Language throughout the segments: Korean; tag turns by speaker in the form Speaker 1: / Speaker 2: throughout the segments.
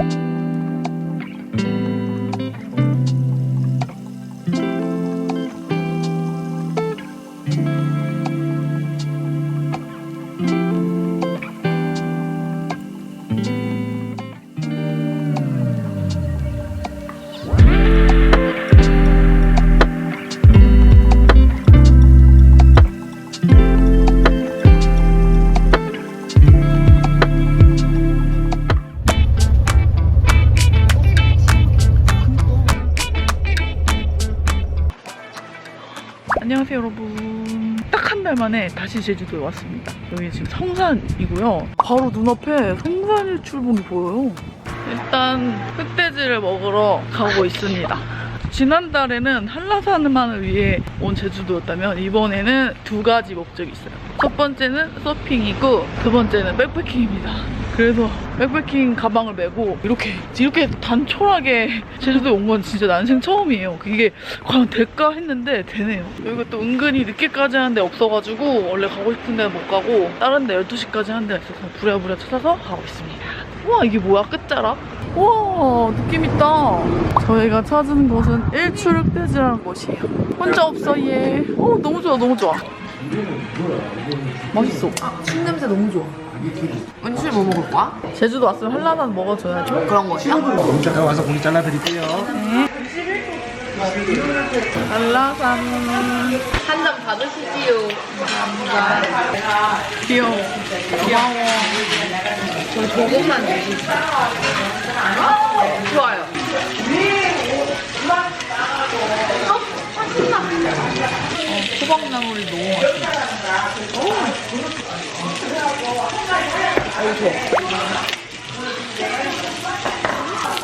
Speaker 1: you 만에 다시 제주도에 왔습니다. 여기 지금 성산이고요. 바로 눈앞에 성산 일출봉이 보여요. 일단 흑돼지를 먹으러 가고 있습니다. 지난달에는 한라산만을 위해 온 제주도였다면 이번에는 두 가지 목적이 있어요. 첫 번째는 서핑이고 두 번째는 백패킹입니다 그래서 백패킹 가방을 메고 이렇게 이렇게 단촐하게 제주도에 온 건 진짜 난생 처음이에요. 그게 과연 될까 했는데 되네요. 여기가 또 은근히 늦게까지 하는 데 없어가지고 원래 가고 싶은 데는 못 가고 다른 데 12시까지 하는 데가 있어서 부랴부랴 찾아서 가고 있습니다. 우와 이게 뭐야 끝자락? 우와 느낌 있다. 저희가 찾은 곳은 일출흑돼지라는 곳이에요. 혼자 없어 얘. 어 너무 좋아 너무 좋아. 맛있어.
Speaker 2: 신냄새 너무 좋아. 은실 뭐 먹을 거야?
Speaker 1: 제주도 왔으면 한라산 먹어줘야죠.
Speaker 2: 그런 것이야?
Speaker 3: 공짜 와서 공기 잘라드릴게요.
Speaker 1: 한라산
Speaker 2: 한잔 받으시지요.
Speaker 1: 귀여워. 귀여워.
Speaker 2: 저 저것만 주시죠. 좋아요.
Speaker 1: 호박나물이 너무 맛있어.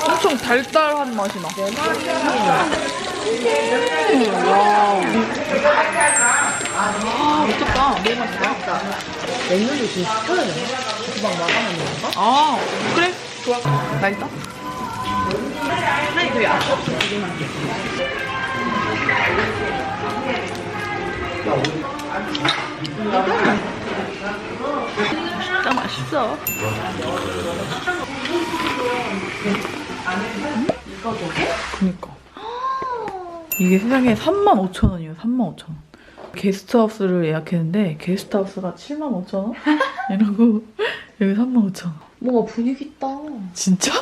Speaker 1: 엄청 달달한 맛이 나. 음, 와우. 아, 미쳤다. 너무 맛있다.
Speaker 2: 냉면도 지금 시켜야 되나? 주방 되는 거?
Speaker 1: 아, 그래? 좋아. 맛있다?
Speaker 2: 아니, 그 야채
Speaker 1: 진짜 맛있어. 그니까. 이게 세상에 35,000원이에요. 35,000원. 게스트하우스를 예약했는데 게스트하우스가 75,000원? 이러고 여기 35,000원.
Speaker 2: 뭔가 분위기 있다.
Speaker 1: 진짜?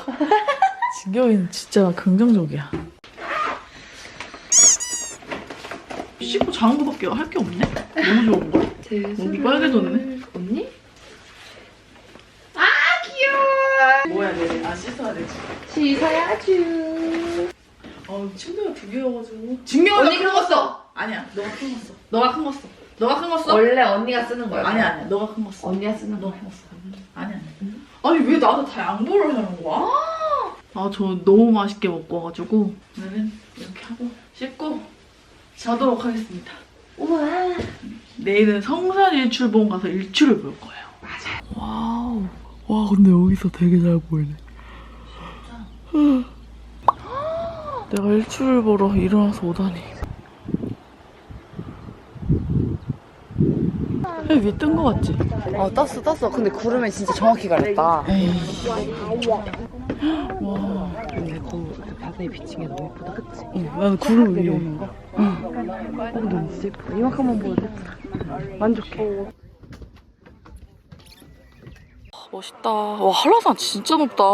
Speaker 1: 진경이는 진짜 긍정적이야. 씻고 자는 거밖에 할 게 없네? 너무 좋은 거. 목이 빨개졌네.
Speaker 2: 언니?
Speaker 1: 뭐야, 내 아, 씻어야 되지.
Speaker 2: 씻어야지.
Speaker 1: 아, 침대가 두 개여가지고. 진경이가
Speaker 2: 언니 큰거 써.
Speaker 1: 아니야, 너가 큰 거 써. 너가 큰 거 써. 너가 큰 거 써?
Speaker 2: 원래 언니가 쓰는 거야.
Speaker 1: 아니야, 아니야. 너가 큰 거 써.
Speaker 2: 언니가 쓰는
Speaker 1: 너가
Speaker 2: 거야.
Speaker 1: 큰거 써. 아니야, 아니야. 아니, 왜 나도 다 양보를 하는 거야? 아, 저 너무 맛있게 먹고 와가지고 오늘은 이렇게 하고 씻고 자도록 하겠습니다.
Speaker 2: 우와.
Speaker 1: 내일은 성산 일출봉 가서 일출을 볼 거예요.
Speaker 2: 맞아.
Speaker 1: 와우. 와, 근데 여기서 되게 잘 보이네. 내가 일출을 보러 일어나서 오다니. 위에 뜬거 같지?
Speaker 2: 어, 떴어, 떴어. 근데 구름에 진짜 정확히 가렸다.
Speaker 1: 에이. 와.
Speaker 2: 근데 그 바다에 비친 게 너무 예쁘다, 그치?
Speaker 1: 응, 나는 구름 위에.
Speaker 2: 내려오는 거?
Speaker 1: 응.
Speaker 2: 어, 너무 진짜 예쁘다. 이만큼만 보여도 예쁘다.
Speaker 1: 만족해. 멋있다. 와, 한라산 진짜 높다.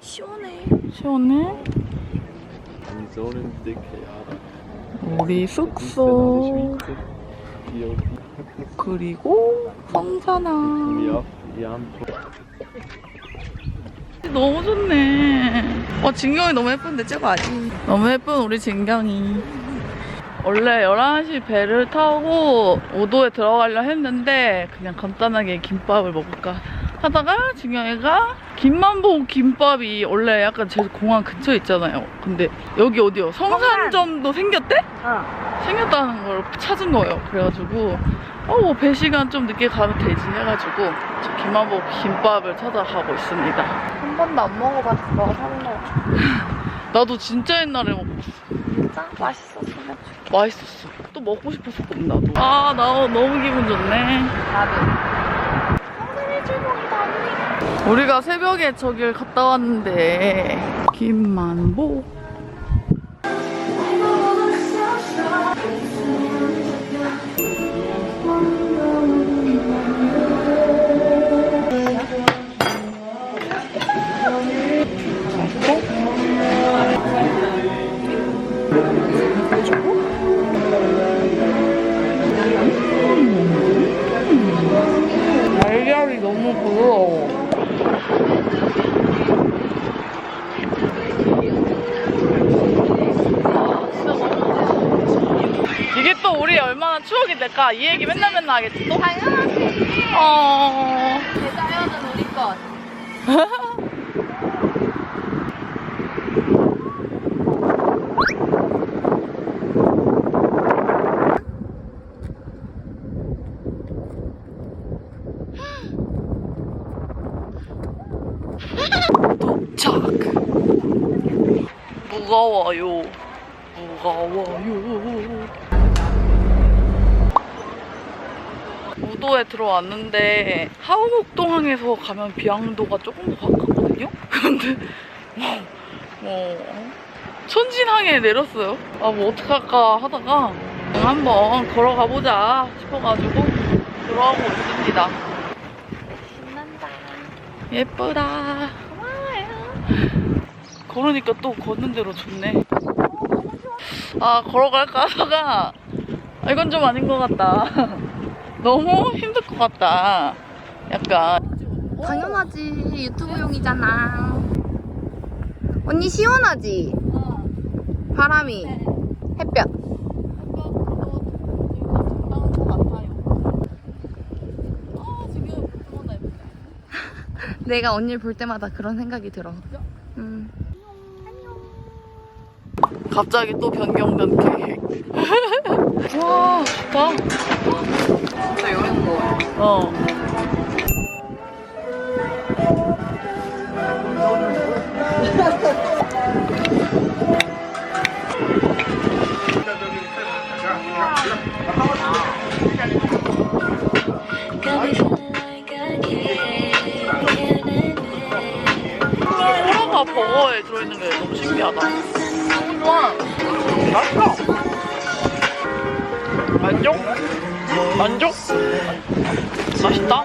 Speaker 1: 시원해. 시원해? 우리 숙소 그리고 성산아 너무 좋네 와 진경이 너무 예쁜데 찍어 아직 너무 예쁜 우리 진경이 원래 11시 배를 타고 오도에 들어가려 했는데 그냥 간단하게 김밥을 먹을까 하다가 진경이가 김만보 김밥이 원래 약간 제주 공항 근처에 있잖아요 근데 여기 어디요? 성산점도 생겼대? 생겼다는 걸 찾은 거예요. 그래가지고 어, 뭐 배 시간 좀 늦게 가면 되지 해가지고 저 김한복 김밥을 찾아가고 있습니다.
Speaker 2: 한 번도 안 먹어봤어, 설레.
Speaker 1: 나도 진짜 옛날에 먹었어.
Speaker 2: 진짜? 맛있었어.
Speaker 1: 맛있었어. 또 먹고 싶었었거든 나도. 아, 나 너무 기분 좋네.
Speaker 2: 나도.
Speaker 1: 우리가 새벽에 저길 갔다 왔는데 김만보 무거워요. 무거워요. 우도에 들어왔는데 하우목동항에서 가면 비양도가 조금 더 가깝거든요? 근데 뭐, 뭐 천진항에 내렸어요. 아 뭐 어떡할까 하다가 한번 걸어가 보자 싶어가지고 들어가고 있습니다.
Speaker 2: 신난다.
Speaker 1: 예쁘다. 걸으니까 또 걷는 대로 좋네. 아, 걸어갈까 하다가, 아, 이건 좀 아닌 것 같다. 너무 힘들 것 같다. 약간.
Speaker 2: 당연하지. 유튜브용이잖아. 언니 시원하지? 바람이. 햇볕. 내가 언니를 볼 때마다 그런 생각이 들어. 음.
Speaker 1: 갑자기 또 변경된 계획. 와, 좋다.
Speaker 2: 진짜 여행 뭐.
Speaker 1: 어. 버거에 들어있는 게 너무 신기하다. 좋아. 맛있어. 만족? 만족? 맛있다.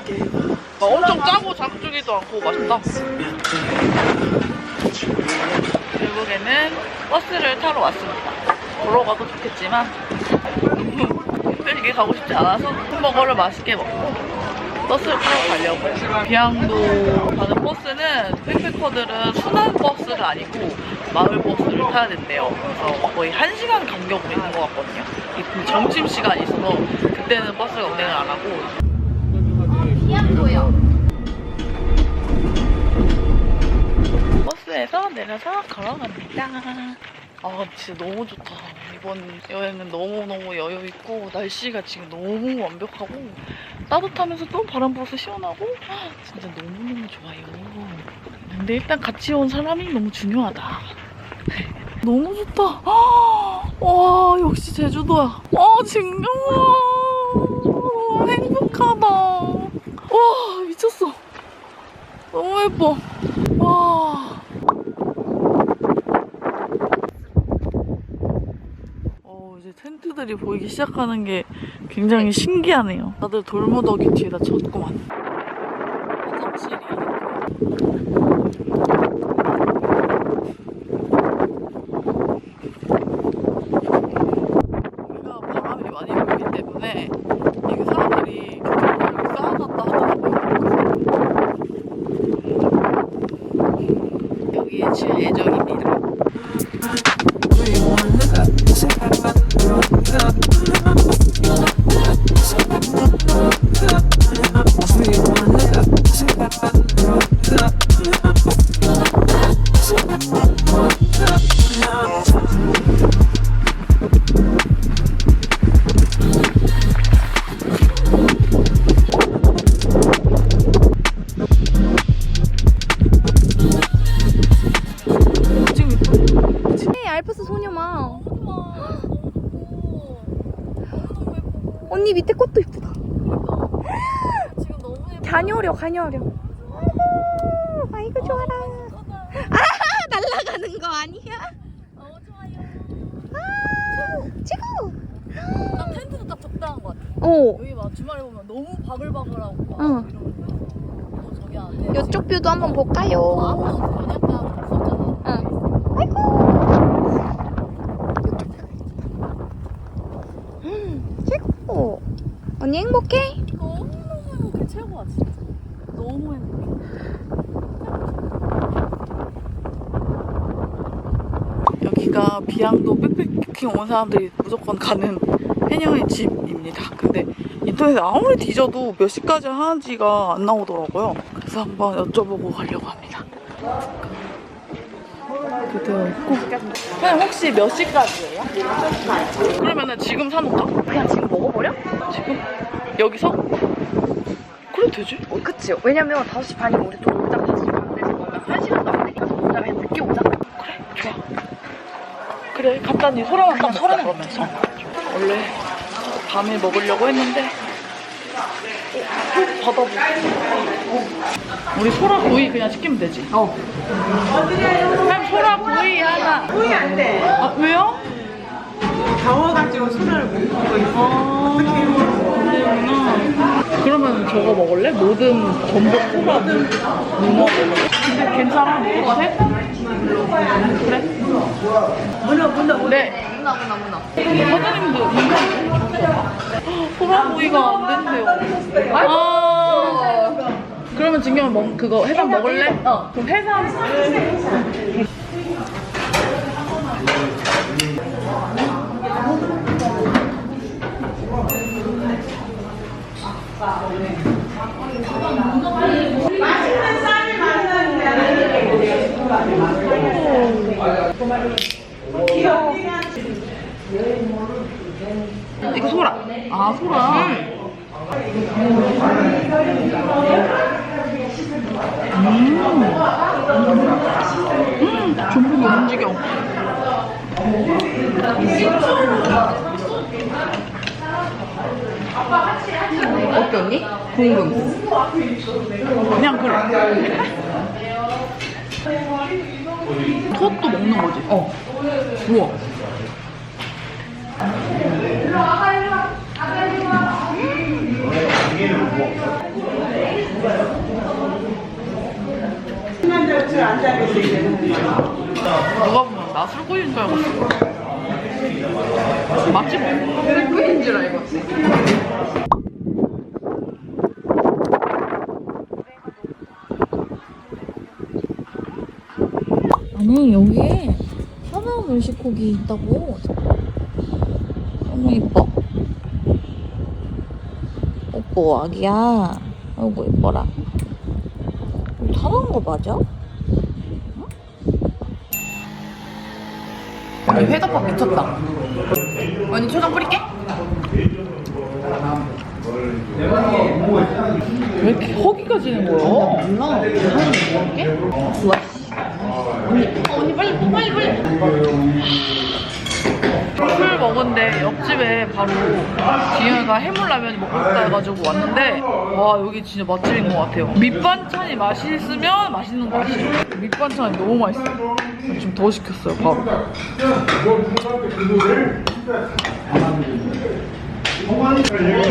Speaker 1: 막 엄청 짜고 자극적이지도 않고 맛있다. 결국에는 버스를 타러 왔습니다. 걸어가도 좋겠지만 힘들게 가고 싶지 않아서 햄버거를 맛있게 먹고 버스를 타러 가려고요. 비양도 가는 버스는 백패커들은 순환 버스가 아니고 마을 버스 된대요. 그래서 거의 1시간 간격으로 있는 것 같거든요. 이 점심 시간이 있어서 그때는 버스가 운행을 안 하고. 버스에서 내려서 걸어갑니다. 아 진짜 너무 좋다. 이번 여행은 너무너무 여유있고 날씨가 지금 너무 완벽하고 따뜻하면서 또 바람 불어서 시원하고 진짜 너무너무 좋아요. 근데 일단 같이 온 사람이 너무 중요하다. 너무 좋다. 와 역시 제주도야. 아 진경아 와, 행복하다. 와 미쳤어. 너무 예뻐. 와. 어, 이제 텐트들이 보이기 시작하는 게 굉장히 신기하네요. 다들 돌무더기 뒤에다 쳤구만. 화장실이 예뻐.
Speaker 2: 가녀려, 가녀려.
Speaker 4: 아이고 좋아라. 아 날아가는 거 아니야?
Speaker 1: 좋아요.
Speaker 4: 아 최고.
Speaker 1: 딱 텐트도 딱 적당한 것 같아.
Speaker 4: 오
Speaker 1: 여기 막 주말에 보면 너무 바글바글하고 막
Speaker 4: 응.
Speaker 1: 이러는데 어, 저기 안에
Speaker 4: 이쪽 뷰도 한번 볼까요?
Speaker 1: 아무도 없었잖아.
Speaker 4: 응. 아이고. 음, 최고. 언니 행복해?
Speaker 1: 너무 행복해. 여기가 비양도 백패킹 온 사람들이 무조건 가는 해녀의 집입니다. 근데 인터넷에 아무리 뒤져도 몇 시까지 하는지가 안 나오더라고요. 그래서 한번 여쭤보고 가려고 합니다. 드디어 있고. 그냥 혹시 몇 시까지예요? 그러면은 지금 사놓을까?
Speaker 4: 그냥 지금 먹어버려?
Speaker 1: 지금? 여기서? 되지?
Speaker 4: 어, 그치. 왜냐면 5시 반이면 우리 또 오자가 5시 반 되지. 그러면 1시간도 안 되니까 좀 오자가 그냥 늦게 오자.
Speaker 1: 그래 좋아 그래 간단히 소라만 딱 소라 먹으면서 원래 밤에 먹으려고 했는데 어, 또 받아보고 우리 소라 구이 그냥 시키면 되지
Speaker 4: 어.
Speaker 1: 그냥 소라 구이 하나
Speaker 2: 소리 안 돼.
Speaker 1: 아 왜요?
Speaker 2: 더워가지고 손을 못 먹고 있어.
Speaker 1: 아 그러구나 그러면 저거 먹을래? 모든 전복 소라든 문어 근데 괜찮아? 먹어도 돼? 그래?
Speaker 2: 문어, 문어, 문어.
Speaker 1: 네
Speaker 4: 문화, 문화, 문화.
Speaker 1: 사장님도 인간 소라구이가 안 된대요. 아. 그러면 진경은 먹, 그거 해삼 먹을래? 어. 그럼 해삼. 이거 소라. 아 소라. 음, 전복이 움직여.
Speaker 4: 어때, 언니? 궁금.
Speaker 1: 그냥 그래. 톳도 먹는 거지? 어. 우와. 누가 보면 나 술꾼인 줄 알았어. 맛집
Speaker 4: 꿀인 줄 알고. 아니, 여기에 하나원 물식고기 있다고. 너무 이뻐. 오빠 아기야. 아이고, 이뻐라. 사놓은 거 맞아?
Speaker 2: 미쳤다. 언니 초장 뿌릴게?
Speaker 1: 왜 이렇게 허기가 지는 거야?
Speaker 2: 몰라. 먹을게? 좋아. 언니, 언니 빨리, 빨리, 빨리.
Speaker 1: 술 먹은데 옆집에 바로 기현이가 해물라면이 먹고 싶다 해가지고 왔는데 와 여기 진짜 맛집인 것 같아요 밑반찬이 맛있으면 맛있는 맛이에요 밑반찬이 너무 맛있어요 지금 더 시켰어요 바로. 음,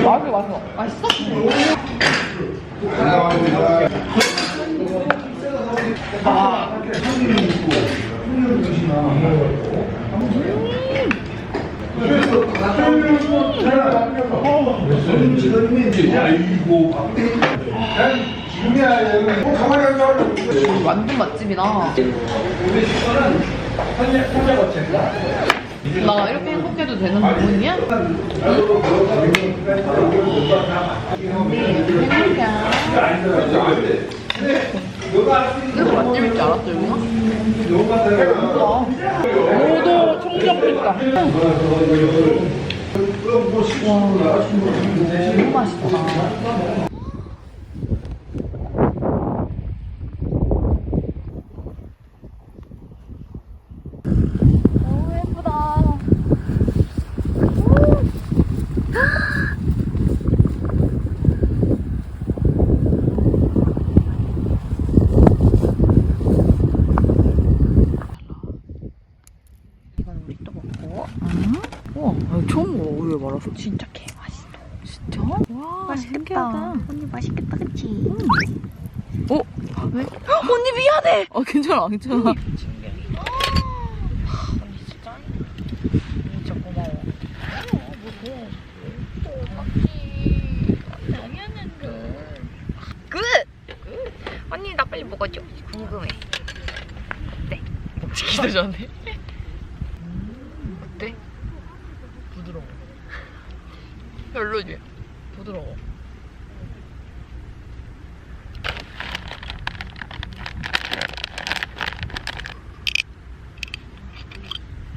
Speaker 1: 맛있어. 맛있어 아.
Speaker 2: 완전 맛집이다. 나 이렇게 행복해도 되는 부분이야? 이거 맛집일 줄 알았어, 여기가?
Speaker 1: 모도 청정빛감
Speaker 2: 너무 맛있다.
Speaker 4: 너무 예쁘다.
Speaker 2: 먹어봤어. 진짜 개 맛있어.
Speaker 1: 진짜? 와
Speaker 2: 맛있겠다. 언니 맛있겠다, 그치?
Speaker 1: 어? 왜? 언니 미안해. 어 괜찮아 괜찮아.
Speaker 2: 진짜 고마워. 끝! 언니 나 빨리 먹어줘. 궁금해.
Speaker 1: 기대전에.
Speaker 2: 어때?
Speaker 1: 부드러워. 별로지? 부드러워.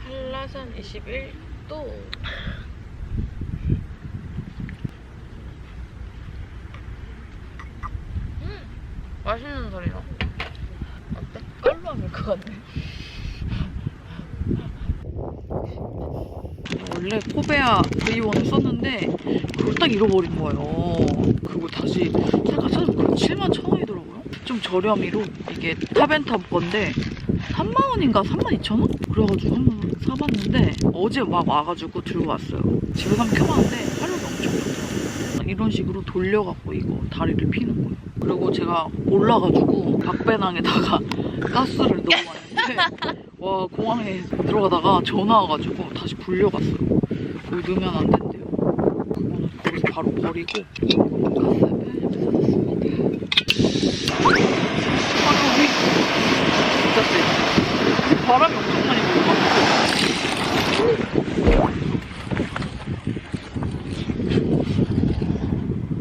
Speaker 1: 한라산 21도. 음, 맛있는 소리 나. 어때? 깔로 하면 것 같네. 원래 포베아 V1을 썼는데 그걸 딱 잃어버린 거예요. 그거 다시 잠깐 찾아보니까 7만 천 원이더라고요. 좀 저렴이로 이게 탑앤탑 건데 3만 원인가 3만 2천 원? 그래가지고 한 번 사봤는데 어제 막 와가지고 들고 왔어요. 집에 가면 켜봤는데 활력이 엄청 좋더라고요. 이런 식으로 돌려갖고 이거 다리를 피는 거예요. 그리고 제가 몰라가지고 박배낭에다가 가스를 넣어왔는데 와 공항에 들어가다가 전화 와가지고 다시 불려갔어요. 거기 넣으면 안 거기서 바로 버리고. 바람이. 바람이 엄청 많이 불어.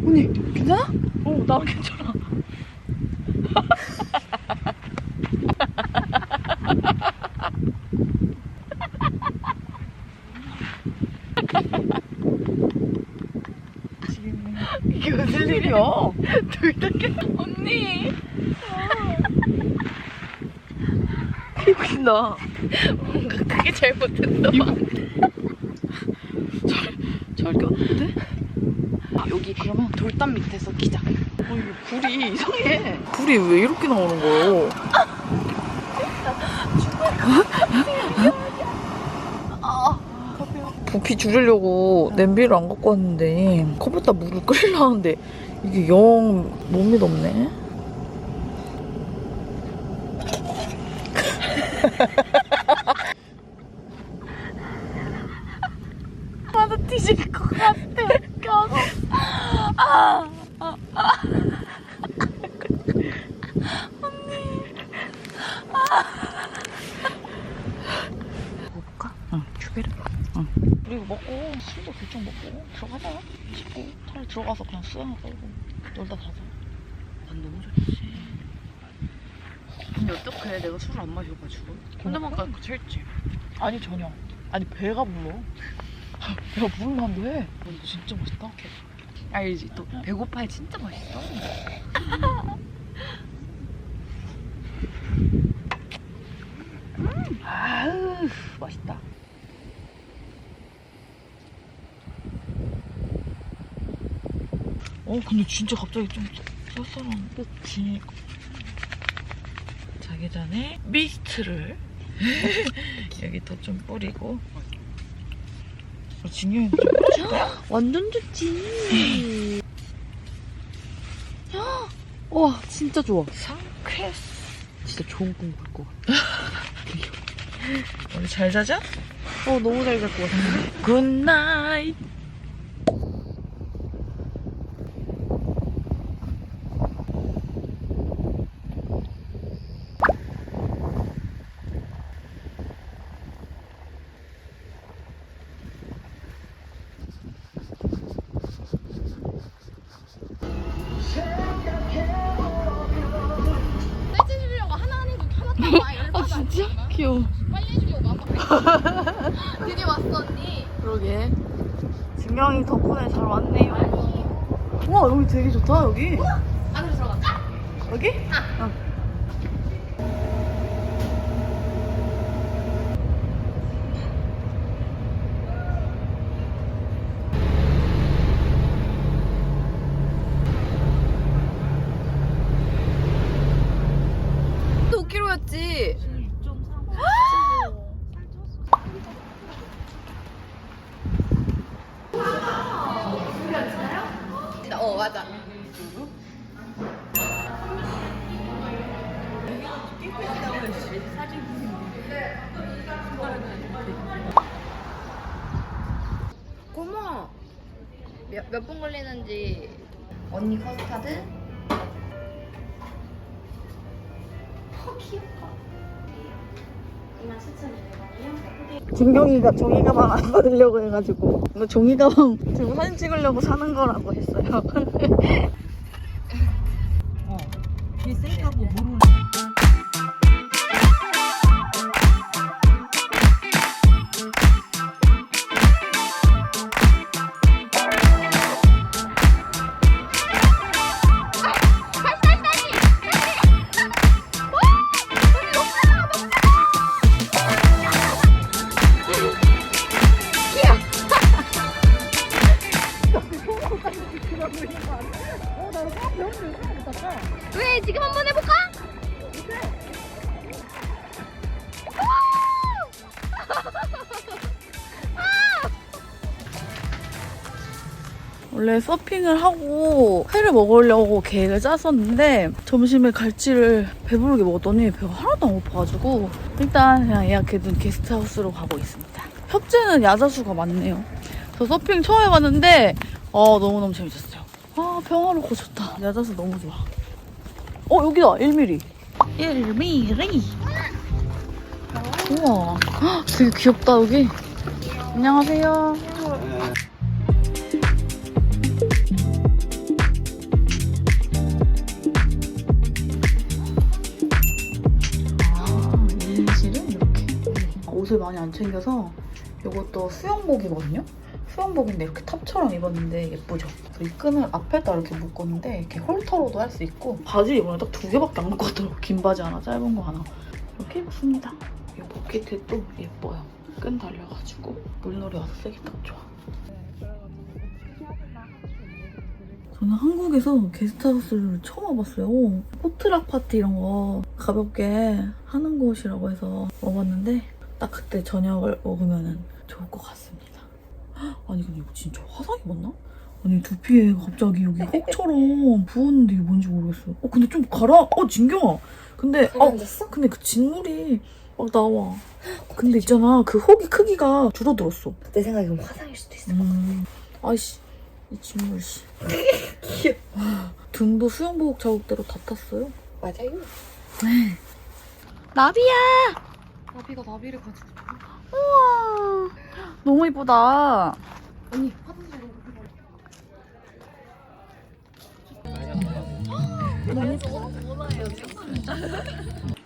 Speaker 2: 언니, 괜찮아?
Speaker 1: 어, 나는 괜찮아. 이게 무슨 일이야? 둘다 깨 언니. 웃긴다. 뭔가 크게 잘못했나 봐. 잘, 잘 꼈는데? 아, 여기 그러면
Speaker 2: 돌담 밑에서 기자.
Speaker 1: 어, 이게 불이 이상해. 불이 왜 이렇게 나오는 거예요? 부피 줄이려고 냄비를 안 갖고 왔는데 컵에다 물을 끓이려는데 이게 영못 믿었네. 나도 뒤질 것 같아. 웃겨서. 먹을까? 응, 추베르. 응. 그리고 먹고 술도 대충 먹고 들어가자. 싶고 차라리 들어가서 그냥 수영하고 끌고 놀다 가자. 난 너무 좋지.
Speaker 2: 근데 어떡해, 내가 술을 안 마셔가지고. 혼자만 가고 철지.
Speaker 1: 아니 전혀. 아니 배가 불러. 배가 부르면 해. 근데 진짜 맛있다.
Speaker 2: 알지? 또 배고파야 진짜 맛있어.
Speaker 1: 아우 맛있다. 어 근데 진짜 갑자기 좀 써- 쌀쌀한 그치 자기 전에 미스트를 여기 더 좀 뿌리고 어, 진경이도 좀 뿌려줄까?
Speaker 2: 완전 좋지. 와, 진짜 좋아.
Speaker 1: 상쾌스
Speaker 2: 진짜 좋은 꿈 꿀 것 같아.
Speaker 1: 우리 잘 자자?
Speaker 2: 어, 너무 잘 잘 것 같아.
Speaker 1: 굿나잇 귀여워
Speaker 5: 빨리 해주려고 아까 드디어 왔어 언니.
Speaker 1: 그러게 진경이 덕분에 잘 왔네요 우와 여기 되게 좋다 여기
Speaker 5: 안으로 들어갈까?
Speaker 1: 여기? 어.
Speaker 2: 맞아.
Speaker 5: 고마워. 몇분 걸리는지. 언니 커스타드. 어, 귀엽다. 이만 7천원.
Speaker 1: 진경이가 종이 가방 안 받으려고 해가지고 이거 종이 가방 들고 사진 찍으려고 사는 거라고 했어요.
Speaker 5: 왜?
Speaker 1: 원래 서핑을 하고 회를 먹으려고 계획을 짰었는데 점심에 갈치를 배부르게 먹었더니 배가 하나도 안 고파가지고 일단 그냥 예약해둔 게스트하우스로 가고 있습니다. 협재는 야자수가 많네요. 저 서핑 처음 해봤는데 어, 너무너무 재밌었어요. 아 평화롭고 좋다. 야자수 너무 좋아. 어 여기다 1mm. 1mm. 우와 헉, 되게 귀엽다 여기. 안녕하세요. 옷을 많이 안 챙겨서 이것도 수영복이거든요? 수영복인데 이렇게 탑처럼 입었는데 예쁘죠? 이 끈을 앞에다 이렇게 묶었는데 이렇게 홀터로도 할 수 있고 바지 이번에 딱 두 개밖에 안 입고 왔더라고. 긴 바지 하나, 짧은 거 하나. 이렇게 입었습니다. 이 포켓도 예뻐요. 끈 달려가지고 물놀이 와서 쓰기 딱 좋아. 저는 한국에서 게스트하우스를 처음 와봤어요. 포트락 파티 이런 거 가볍게 하는 곳이라고 해서 와봤는데 딱 그때 저녁을 먹으면 좋을 것 같습니다. 헉, 아니 근데 이거 진짜 화상 입었나? 아니 두피에 갑자기 여기 혹처럼 부었는데 이게 뭔지 모르겠어요. 어 근데 좀 가라. 어 진경아. 근데 어
Speaker 4: 가라앉았어?
Speaker 1: 근데 그 진물이 막 나와. 근데 있잖아 그 혹이 크기가 줄어들었어.
Speaker 4: 내 생각에 그럼 화상일 수도 있어.
Speaker 1: 음. 아이씨, 이 진물 씨. 등도 수영복 자국대로 다 탔어요.
Speaker 4: 맞아요.
Speaker 1: 나비야.
Speaker 4: 나비가 나비를 가지고.
Speaker 1: 우와. 너무 이쁘다.
Speaker 4: 언니 화장실
Speaker 5: 너무 원해요, 지금.